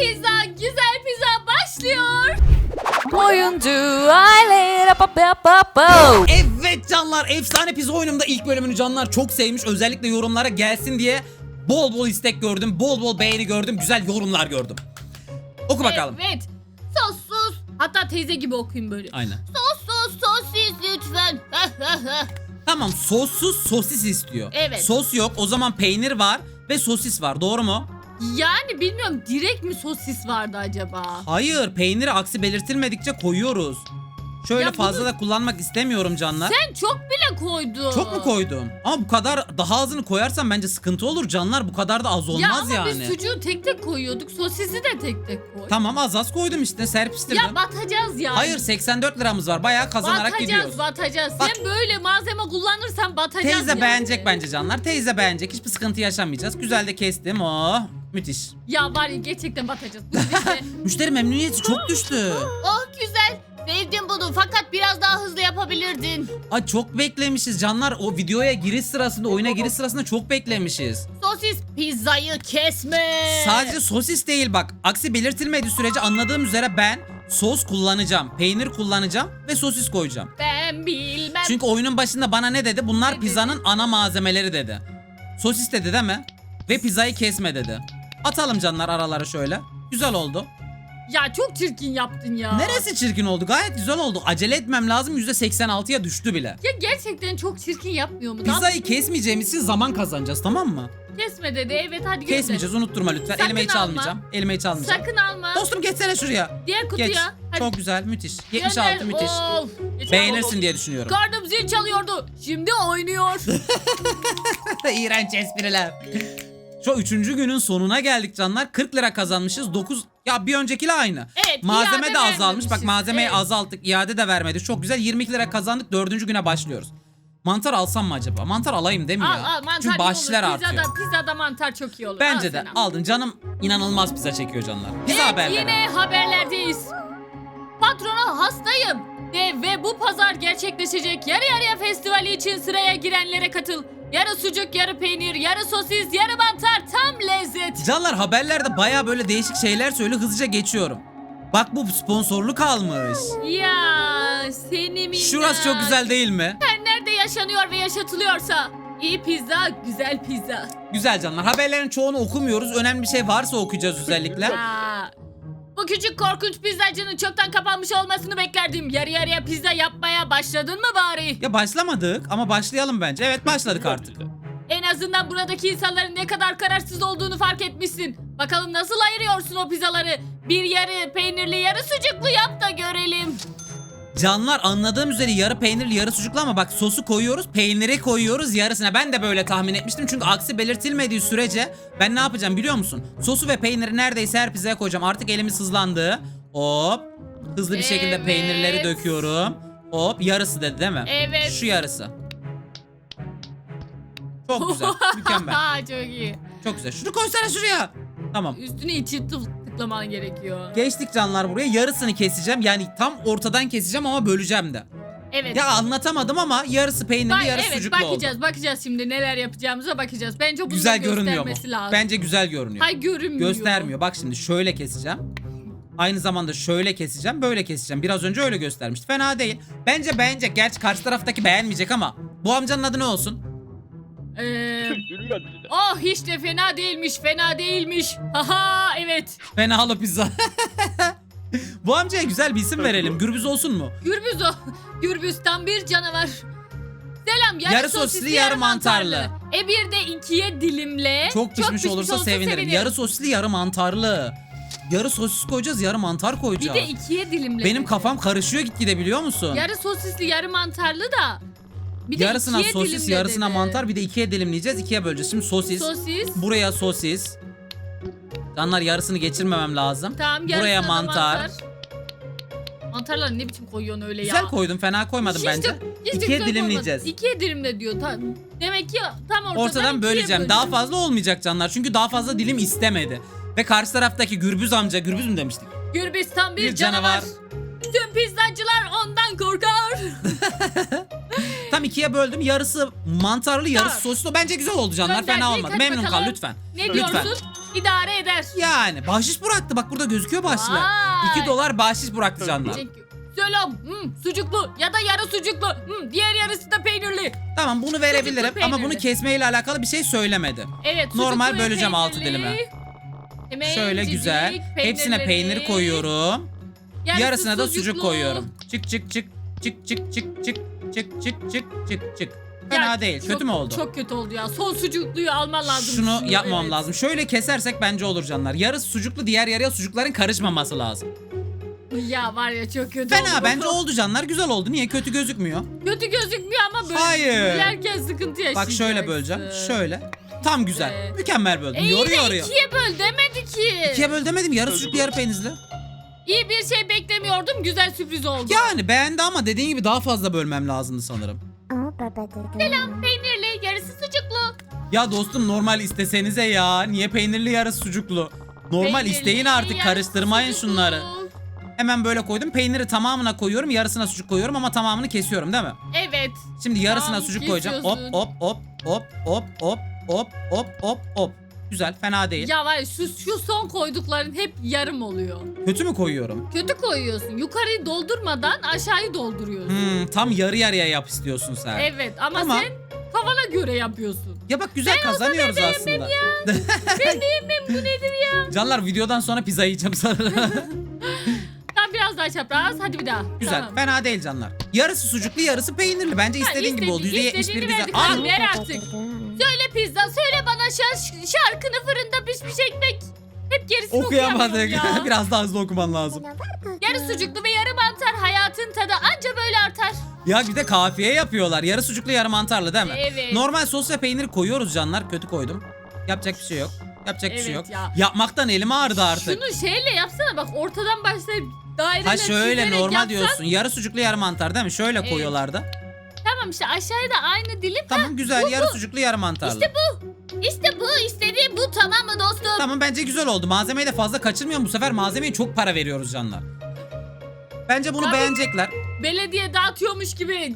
pizza, güzel pizza başlıyor. Oyuncu aile pa pa pa pa. Evet canlar efsane pizza oyunumda ilk bölümünü canlar çok sevmiş. Özellikle yorumlara gelsin diye bol bol istek gördüm. Bol bol beğeni gördüm. Güzel yorumlar gördüm. Oku bakalım. Evet. Sos sos. Hatta teyze gibi okuyayım böyle. Aynen. Sos sos sosis lütfen. Tamam sossuz sosis istiyor. Evet. Sos yok o zaman peynir var ve sosis var doğru mu? Yani bilmiyorum direkt mi sosis vardı acaba? Hayır peyniri aksi belirtilmedikçe koyuyoruz. Şöyle Ya fazla bunu- da kullanmak istemiyorum canlar. Sen çok bile koydun. Çok mu koydum? Ama bu kadar daha azını koyarsan bence sıkıntı olur canlar. Bu kadar da az Ya olmaz ama yani. biz sucuğu tek tek koyuyorduk. Sosisi de tek tek koy. Tamam az az koydum işte serpiştirdim. Ya batacağız yani. Hayır 84 liramız var. Bayağı kazanarak batacağız, gidiyoruz. batacağız. Bak- Sen böyle malzeme kullanırsan batacağız Teyze yani. beğenecek bence canlar. Teyze beğenecek. Hiçbir sıkıntı yaşamayacağız. Güzel de kestim. Oh müthiş. Ya var ya gerçekten batacağız. Bu işte. Müşteri memnuniyeti çok düştü. oh güzel. Sevdim bunu fakat biraz daha hızlı yapabilirdin. Ay çok beklemişiz canlar. O videoya giriş sırasında, oyuna giriş sırasında çok beklemişiz. Sosis pizzayı kesme. Sadece sosis değil bak. Aksi belirtilmediği sürece anladığım üzere ben sos kullanacağım. Peynir kullanacağım ve sosis koyacağım. Ben bilmem. Çünkü oyunun başında bana ne dedi? Bunlar Ne dedi? pizzanın ana malzemeleri dedi. Sosis dedi değil mi? Ve pizzayı kesme dedi. Atalım canlar aralara şöyle. Güzel oldu. Ya çok çirkin yaptın ya. Neresi çirkin oldu? Gayet güzel oldu. Acele etmem lazım. %86'ya düştü bile. Ya gerçekten çok çirkin yapmıyor mu? Pizzayı kesmeyeceğimiz için zaman kazanacağız tamam mı? Kesme dedi. Evet hadi gönder. Kesmeyeceğiz unutturma lütfen. Sakın Elime hiç alma. almayacağım. Elime hiç almayacağım. Sakın alma. Dostum geçsene şuraya. Diğer kutuya. Geç. Hadi. Çok güzel müthiş. Gönder. 76 müthiş. Of. Geçen Beğenirsin diye düşünüyorum. Karnım zil çalıyordu. Şimdi oynuyor. İğrenç espriler. Şu üçüncü günün sonuna geldik canlar. 40 lira kazanmışız. 9 ya bir öncekiyle aynı. Evet, Malzeme iade de azalmış. Bak vermemişiz. malzemeyi Evet. azalttık. iade de vermedi. Çok güzel. 22 lira kazandık. Dördüncü güne başlıyoruz. Mantar alsam mı acaba? Mantar alayım değil mi al ya? al mantar Çünkü iyi olur. artıyor. Pizzada, pizzada mantar çok iyi olur. Bence Al de aldın. Canım inanılmaz pizza çekiyor canlar. Pizza Evet, haberleri. yine haberlerdeyiz. Patrona hastayım. De ve bu pazar gerçekleşecek yarı yarıya festivali için sıraya girenlere katıl. Yarı sucuk, yarı peynir, yarı sosis, yarı mantar tam lezzet. Canlar haberlerde baya böyle değişik şeyler söylüyor. Hızlıca geçiyorum. Bak bu sponsorluk almış. Ya seni minnak. Şurası çok güzel değil mi? Her nerede yaşanıyor ve yaşatılıyorsa. İyi pizza, güzel pizza. Güzel canlar. Haberlerin çoğunu okumuyoruz. Önemli bir şey varsa okuyacağız özellikle. Aa, bu küçük korkunç pizzacının çoktan kapanmış olmasını beklerdim. Yarı yarıya pizza yapmaya başladın mı bari? Ya başlamadık ama başlayalım bence. Evet başladık artık. En azından buradaki insanların ne kadar kararsız olduğunu fark etmişsin. Bakalım nasıl ayırıyorsun o pizzaları? Bir yarı peynirli yarı sucuklu yap da görelim. Canlar anladığım üzere yarı peynirli yarı sucuklu ama bak sosu koyuyoruz peyniri koyuyoruz yarısına. Ben de böyle tahmin etmiştim çünkü aksi belirtilmediği sürece ben ne yapacağım biliyor musun? Sosu ve peyniri neredeyse her pizzaya koyacağım. Artık elimiz hızlandı. Hop. Hızlı bir şekilde Evet. peynirleri döküyorum. Hop yarısı dedi değil mi? Evet. Şu yarısı. Çok güzel. Mükemmel. Çok iyi. Çok güzel. Şunu koysana şuraya. Tamam. Üstüne içi tık- tıklaman gerekiyor. Geçtik canlar buraya. Yarısını keseceğim. Yani tam ortadan keseceğim ama böleceğim de. Evet. Ya anlatamadım ama yarısı peynirli Bak- yarısı evet sucuklu bakacağız oldu. bakacağız şimdi neler yapacağımıza bakacağız. Bence bunu Güzel görünüyor mu? lazım. Bence güzel görünüyor. Hay görünmüyor. Göstermiyor. Bak şimdi şöyle keseceğim. Aynı zamanda şöyle keseceğim, böyle keseceğim. Biraz önce öyle göstermişti. Fena değil. Bence beğenecek. Gerçi karşı taraftaki beğenmeyecek ama bu amcanın adı ne olsun? Ee, oh hiç de fena değilmiş fena değilmiş. Haha evet. Fenalı pizza. bu amcaya güzel bir isim verelim. Gürbüz olsun mu? Gürbüz o. Gürbüz tam bir canavar. Selam yarı, Yarı sosisli, sosisli, yarı mantarlı. mantarlı. E bir de ikiye dilimle. Çok pişmiş, olursa sevinirim. Yarı sosisli, yarı mantarlı. Yarı sosis koyacağız, yarı mantar Bir koyacağız. de ikiye dilimle. Benim kafam karışıyor gitgide biliyor musun? Yarı sosisli yarı mantarlı da. Bir de yarısına ikiye sosis, dilimle yarısına dedi. mantar, bir de ikiye dilimleyeceğiz. ikiye böleceğiz. Şimdi sosis, Sosis. buraya sosis. Canlar yarısını geçirmemem lazım. Tamam yarısına buraya da mantar. mantar. Mantarları ne biçim koyuyorsun öyle Güzel ya? koydum, fena koymadım Hiç de- bence. hiç de ikiye güzel dilimleyeceğiz. olmadı. İkiye dilimle diyor. Ta- demek ki tam ortadan, Ortadan ikiye böleceğim. Daha böleceğim. fazla olmayacak canlar. Çünkü daha fazla dilim istemedi. Ve karşı taraftaki Gürbüz amca, Gürbüz mü demiştik? Gürbüz tam bir, Bir canavar. canavar. Tüm pizzacılar ondan korkar. İkiye böldüm. Yarısı mantarlı, yarısı Tamam. sosisli. Bence güzel oldu canlar. Gönderdik, Fena olmadı. hadi Memnun kal bakalım. lütfen. Ne Lütfen. diyorsun? idare eder. Yani bahşiş bıraktı. Bak burada gözüküyor bahşişler. Vay. 2 dolar bahşiş bıraktı canlar. Selam hmm, sucuklu ya da yarı sucuklu hmm, diğer yarısı da peynirli. Tamam bunu verebilirim Sucuklu ama bunu peynirli. kesmeyle alakalı bir şey söylemedi. Evet sucuklu Normal ve böleceğim altı peynirli. dilime. Hemen Şöyle cicik, güzel. Hepsine peynirleri. peynir koyuyorum. Yarısı Yarısına da sucuk sucuklu. koyuyorum. Çık çık çık çık çık çık çık çık çık çık çık çık. Fena Ya, değil. çok- Kötü mü oldu? Çok kötü oldu ya. Son sucukluyu alman lazım. Şunu yapmam evet. lazım. Şöyle kesersek bence olur canlar. Yarısı sucuklu, diğer yarıya sucukların karışmaması lazım. Ya var ya çok kötü oldu. Fena bence oldu canlar. Güzel oldu. Niye kötü gözükmüyor? Kötü gözükmüyor ama böyle Hayır. bölerken sıkıntı yaşayacaksın. Bak şöyle böleceğim. Şöyle. Tam güzel. Evet. Mükemmel böldüm. E iyi yoruyor yoruyor. ikiye böl demedi ki. İkiye böl demedim. Yarı sucuklu yarı peynirli. İyi bir şey beklemiyordum. Güzel sürpriz oldu. Yani beğendi ama dediğin gibi daha fazla bölmem lazımdı sanırım. Selam peynirli yarısı sucuklu. Ya dostum normal istesenize ya. Niye peynirli yarı sucuklu? Normal Peynirli, isteyin artık yarısı karıştırmayın sucuklu. şunları. Hemen böyle koydum. Peyniri tamamına koyuyorum. Yarısına sucuk koyuyorum ama tamamını kesiyorum değil mi? Evet. Şimdi yarısına Tamam, sucuk koyacağım. Hop kesiyorsun. hop hop hop hop hop hop hop hop hop. Güzel fena değil. Ya var ya, şu, şu son koydukların hep yarım oluyor. Kötü mü koyuyorum? Kötü koyuyorsun. Yukarıyı doldurmadan aşağıyı dolduruyorsun. Hmm, tam yarı yarıya yap istiyorsun sen. Evet ama Tamam. sen kafana göre yapıyorsun. Ya bak güzel kazanıyoruz aslında. Ben diyemem bu nedir ya? Canlar videodan sonra pizza yiyeceğim sana. Tam biraz daha çapraz. Hadi bir daha. güzel. Tamam. Fena değil canlar. Yarısı sucuklu, yarısı peynirli. Bence Ha, istediğin gibi oldu. istedi- %71 istediğini güzel. verdik. Aa, Hadi ver artık. Söyle pizza, söyle bana şaş, şarkını fırında pişmiş ekmek. Hep gerisini okuyamadık. ya. Biraz daha hızlı okuman lazım. Yarı sucuklu ve yarı mantar hayatın tadı anca böyle artar. Ya bir de kafiye yapıyorlar. Yarı sucuklu, yarı mantarlı değil mi? Evet. Normal sos ve peynir koyuyoruz canlar. Kötü koydum. Yapacak bir şey yok. Yapacak bir şey Evet yok. ya. Yapmaktan elim ağrıdı artık. Şunu şeyle yapsana bak ortadan başlayıp daireler Ha şöyle çizerek normal yapsan- diyorsun. Yarı sucuklu, yarı mantar değil mi? Şöyle Evet. koyuyorlardı. Tamam işte aşağıya da aynı dilim. Tamam güzel. yarı sucuklu, yarı mantarlı. İşte bu. İşte bu istediğim bu tamam mı dostum? Tamam bence güzel oldu. Malzemeyi de fazla kaçırmıyorum. Bu sefer malzemeye çok para veriyoruz canlar. Bence bunu Tabii. beğenecekler. Belediye dağıtıyormuş gibi.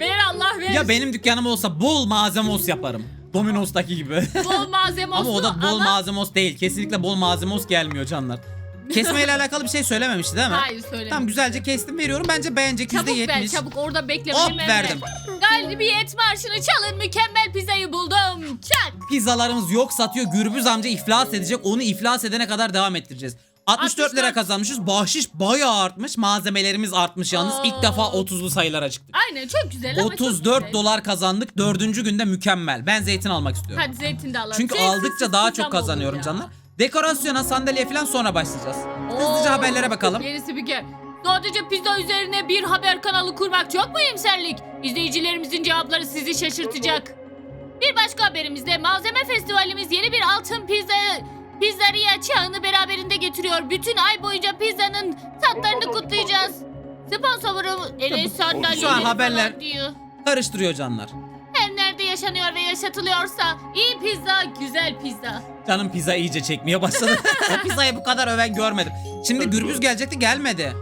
Ver Allah ver. Ya benim dükkanım olsa bol malzemos yaparım. Domino's'taki gibi. Bol malzeme ama o da bol malzemos değil. Kesinlikle bol malzemos gelmiyor canlar. Kesmeyle alakalı bir şey söylememişti değil mi? Hayır söyle. Tamam güzelce kestim veriyorum. Bence beğenecek Çabuk ver %70. çabuk orada bekleme Hop verdim. ver. Galibiyet marşını çalın mükemmel pizzayı buldum. Çak. Pizzalarımız yok satıyor. Gürbüz amca iflas edecek. Onu iflas edene kadar devam ettireceğiz. 64 lira 64. kazanmışız. Bahşiş bayağı artmış. Malzemelerimiz artmış yalnız. Oo. İlk defa 30'lu sayılara çıktık. Aynen çok güzel ama çok 34 güzel. dolar kazandık. Dördüncü günde mükemmel. Ben zeytin almak istiyorum. Hadi zeytin de alalım. Çünkü Zeytinsiz aldıkça daha çok kazanıyorum canlar. Dekorasyona, sandalye falan sonra başlayacağız. Hızlıca Oo, haberlere bakalım. Gerisi bir kere. Sadece pizza üzerine bir haber kanalı kurmak çok mu iyimserlik? İzleyicilerimizin cevapları sizi şaşırtacak. Bir başka haberimizde malzeme festivalimiz yeni bir altın pizza pizzeria çağını beraberinde getiriyor. Bütün ay boyunca pizzanın tatlarını kutlayacağız. Sponsorumuz Enes sandalyeleri Şu an haberler- diyor. Karıştırıyor canlar. Her nerede yaşanıyor ve yaşatılıyorsa iyi pizza, güzel pizza. Canım pizza iyice çekmeye başladı. pizzayı bu kadar öven görmedim. Şimdi gürbüz gelecekti gelmedi.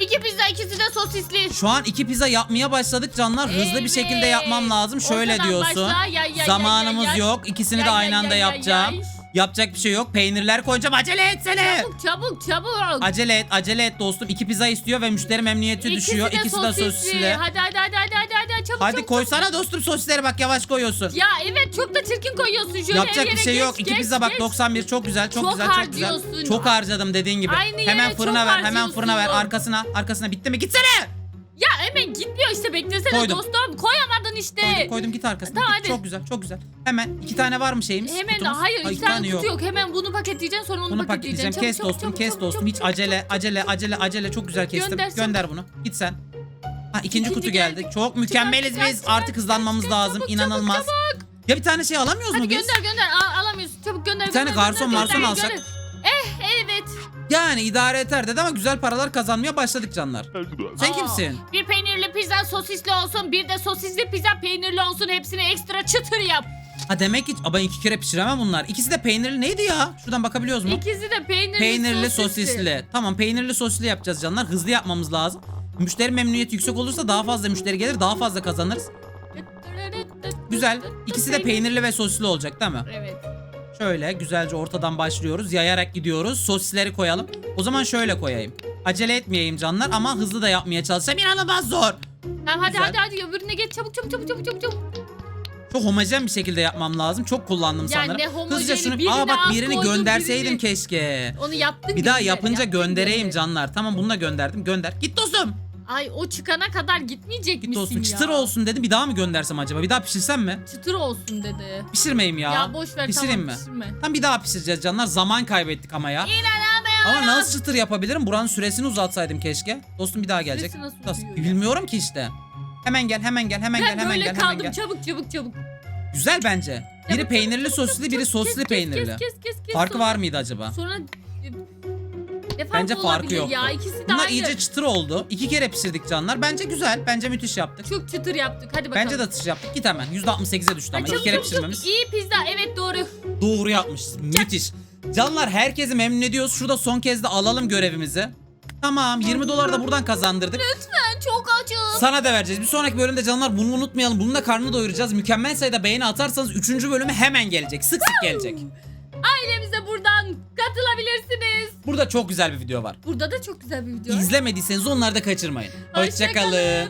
İki pizza, ikisi de sosisli. Şu an iki pizza yapmaya başladık canlar. Hızlı bir şekilde Evet. yapmam lazım. Şöyle Ortadan diyorsun. başla, yay, yay, Zamanımız yay, yay, yok. İkisini Yay, de yay, aynı anda yay, yay, yapacağım. yay. Yapacak bir şey yok. Peynirler koyacağım. Acele etsene. Çabuk çabuk çabuk. Acele et, acele et dostum. İki pizza istiyor ve müşteri memnuniyeti İkisi düşüyor. de İkisi de sosisli. hadi hadi hadi hadi hadi çabuk Hadi çabuk. koysana dostum sosisleri bak yavaş koyuyorsun. Ya evet çok da çirkin koyuyorsun şöyle Yapacak bir şey geç, yok. İki geç, pizza bak geç. 91 çok güzel, çok, Çok güzel, çok güzel. Çok harcadım dediğin gibi. Aynı hemen fırına ver, hemen fırına ver. Arkasına, arkasına bitti mi? Gitsene. Ya hemen gitmiyor işte beklesene Koydum. dostum. Koyamadın işte. Koydum, koydum git arkasına. Tamam, Git. Çok güzel, çok güzel. Hemen iki tane var mı şeyimiz? Hemen Kutumuz? hayır Ha, iki tane kutu yok. Hemen bunu paketleyeceksin sonra onu Bunu paketleyeceksin. paketleyeceğim. Çabuk, Kes çabuk, dostum, çabuk, kes çabuk, dostum. çabuk, Hiç çabuk, acele, çabuk. acele, acele, acele. Çok güzel kestim. Gönder, Gönder, çabuk. bunu. Git sen. Ha ikinci İkinci kutu geldi. geldi. Çok mükemmeliz Çıkar, biz. çıkar, Artık hızlanmamız çıkar. lazım. Çabuk, İnanılmaz. çabuk, Ya bir tane şey alamıyoruz Hadi mu biz? gönder gönder Al- alamıyorsun çabuk gönder Bir tane gönder, garson gönder, marson gönder, alsak. gönder. Eh evet. Yani idare eder dedi ama güzel paralar kazanmaya başladık canlar. Sen Aa, kimsin? Bir peynirli pizza sosisli olsun bir de sosisli pizza peynirli olsun hepsini ekstra çıtır yap. Ha demek ki ben iki kere pişiremem bunlar. İkisi de peynirli neydi ya? Şuradan bakabiliyoruz mu? İkisi de peynirli, Peynirli sosisli. Tamam peynirli sosisli yapacağız canlar. Hızlı yapmamız lazım. Müşteri memnuniyeti yüksek olursa daha fazla müşteri gelir daha fazla kazanırız. Güzel. İkisi de peynirli ve sosisli olacak değil mi? Evet. Şöyle güzelce ortadan başlıyoruz. Yayarak gidiyoruz. Sosisleri koyalım. O zaman şöyle koyayım. Acele etmeyeyim canlar ama hızlı da yapmaya çalışacağım. İnanılmaz zor. Tamam hadi Güzel. hadi hadi öbürüne geç çabuk çabuk çabuk çabuk çabuk. Çok homojen bir şekilde yapmam lazım. Çok kullandım Ya sanırım. ne homojeni, Hızlıca şunu... birini Aa bak az birini gönderseydim birini- keşke. Onu yaptın Bir daha güzel, yapınca yaptın göndereyim güzel. canlar. Tamam bunu da gönderdim. Gönder. Git dostum. Ay o çıkana kadar gitmeyecek Git misin dostum. ya? Çıtır olsun dedim. Bir daha mı göndersem acaba? Bir daha pişirsem mi? Çıtır olsun dedi. Pişirmeyeyim ya. Ya, boş ver Pişireyim tamam mi? pişirme. Tam bir daha pişireceğiz canlar. Zaman kaybettik ama ya. Ama nasıl çıtır yapabilirim? Buranın süresini uzatsaydım keşke. Dostum bir daha gelecek. Süresi nasıl uzuyor ya? Bilmiyorum ki işte. Hemen gel, hemen gel, hemen gel, Ben hemen böyle gel, hemen kaldım gel. çabuk çabuk çabuk. Güzel bence. Biri Çabuk, peynirli çabuk, sosisli, çabuk, biri çabuk. sosisli Kes, kes, peynirli. Kes kes kes kes. Farkı sonra- var mıydı acaba? Sonra farkı Bence farkı olabilir yok. ya ikisi de Bunlar aynı. iyice çıtır oldu. İki kere pişirdik canlar. Bence güzel. Bence müthiş yaptık. Çok çıtır yaptık hadi bakalım. Bence de atış yaptık. Git hemen. %68'e düştü Ay, ama. çabuk, İki kere çabuk, çabuk. pişirmemiz. İyi pizza evet doğru. Doğru yapmışız. Müthiş. Canlar herkesi memnun ediyoruz. Şurada son kez de alalım görevimizi. Tamam 20 dolar da buradan kazandırdık. Ben çok açım. Sana da vereceğiz. Bir sonraki bölümde canlar bunu unutmayalım. Bununla karnını doyuracağız. Mükemmel sayıda beğeni atarsanız 3. bölümü hemen gelecek. Sık sık gelecek. Ailemize buradan katılabilirsiniz. Burada çok güzel bir video var. Burada da çok güzel bir video. var. İzlemediyseniz onları da kaçırmayın. Hoşça Hoşçakalın. kalın.